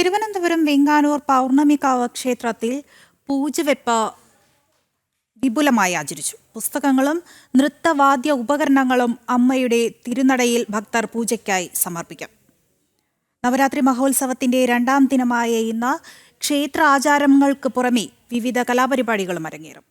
തിരുവനന്തപുരം വെങ്ങാനൂർ പൗർണമികാവ് ക്ഷേത്രത്തിൽ പൂജവെപ്പ് വിപുലമായി ആചരിച്ചു. പുസ്തകങ്ങളും നൃത്തവാദ്യ ഉപകരണങ്ങളും അമ്മയുടെ തിരുനടയിൽ ഭക്തർ പൂജയ്ക്കായി സമർപ്പിക്കും. നവരാത്രി മഹോത്സവത്തിന്റെ രണ്ടാം ദിനമായ ഇന്ന് ക്ഷേത്ര ആചാരങ്ങൾക്ക് പുറമെ വിവിധ കലാപരിപാടികളും അരങ്ങേറും.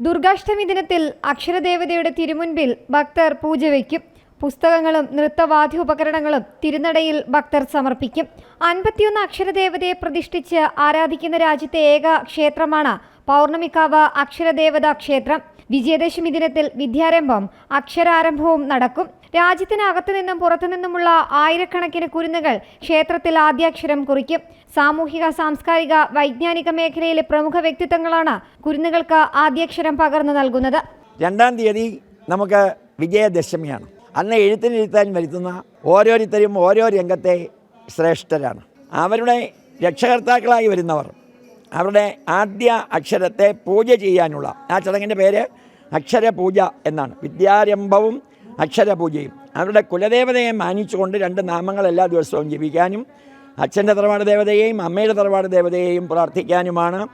ദുർഗാഷ്ടമി ദിനത്തിൽ അക്ഷരദേവതയുടെ തിരുമുൻപിൽ ഭക്തർ പൂജ വയ്ക്കും പുസ്തകങ്ങളും നൃത്തവാദ്യോപകരണങ്ങളും തിരുനടയിൽ ഭക്തർ സമർപ്പിക്കും. അൻപത്തിയൊന്ന് അക്ഷരദേവതയെ പ്രതിഷ്ഠിച്ച് ആരാധിക്കുന്ന രാജ്യത്തെ ഏക ക്ഷേത്രമാണ് പൗർണമിക്കാവ് അക്ഷരദേവതാ ക്ഷേത്രം. വിജയദശമി ദിനത്തിൽ വിദ്യാരംഭം അക്ഷരാരംഭവും നടക്കും. രാജ്യത്തിനകത്തു നിന്നും പുറത്തു നിന്നുമുള്ള ആയിരക്കണക്കിന് കുരുന്നുകൾ ക്ഷേത്രത്തിൽ ആദ്യാക്ഷരം കുറിക്കും. സാമൂഹിക സാംസ്കാരിക വൈജ്ഞാനിക മേഖലയിലെ പ്രമുഖ വ്യക്തിത്വങ്ങളാണ് കുരുന്നുകൾക്ക് ആദ്യാക്ഷരം പകർന്നു നൽകുന്നത്. രണ്ടാം തീയതി നമുക്ക് വിജയദശമിയാണ്. അന്ന് എഴുത്തിനിരുത്താൻ വരുത്തുന്ന ഓരോരുത്തരും ഓരോ രംഗത്തെ ശ്രേഷ്ഠരാണ്. അവരുടെ രക്ഷകർത്താക്കളായി വരുന്നവർ അവരുടെ ആദ്യ അക്ഷരത്തെ പൂജ ചെയ്യാനുള്ള ആ ചടങ്ങിന്റെ പേര് അക്ഷരപൂജ എന്നാണ്. വിദ്യാരംഭവും അക്ഷരപൂജയും. അവരുടെ കുലദേവതയെ മാനിച്ചുകൊണ്ട് രണ്ട് നാമങ്ങൾ എല്ലാ ദിവസവും ജപിക്കാനും അച്ഛന്റെ തറവാട് ദേവതയെയും അമ്മയുടെ തറവാട് ദേവതയെയും പ്രാർത്ഥിക്കാനുമാണ്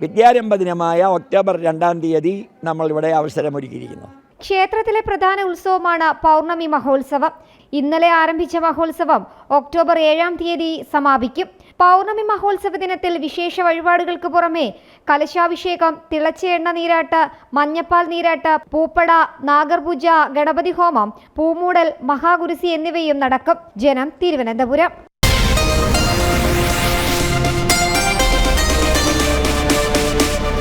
വിദ്യാരംഭ ദിനമായ ഒക്ടോബർ രണ്ടാം തീയതി നമ്മളിവിടെ അവസരമൊരുക്കിയിരിക്കുന്നത്. ക്ഷേത്രത്തിലെ പ്രധാന ഉത്സവമാണ് പൗർണമി മഹോത്സവം. ഇന്നലെ ആരംഭിച്ച മഹോത്സവം ഒക്ടോബർ ഏഴാം തീയതി സമാപിക്കും. പൗർണമി മഹോത്സവ ദിനത്തിൽ വിശേഷ വഴിപാടുകൾക്ക് പുറമെ കലശാഭിഷേകം തിളച്ച എണ്ണ നീരാട്ട് മഞ്ഞപ്പാൽ നീരാട്ട് പൂപ്പട നാഗർപൂജ ഗണപതി ഹോമം പൂമൂടൽ മഹാഗുരുസി എന്നിവയും നടക്കും. ജനം തിരുവനന്തപുരം.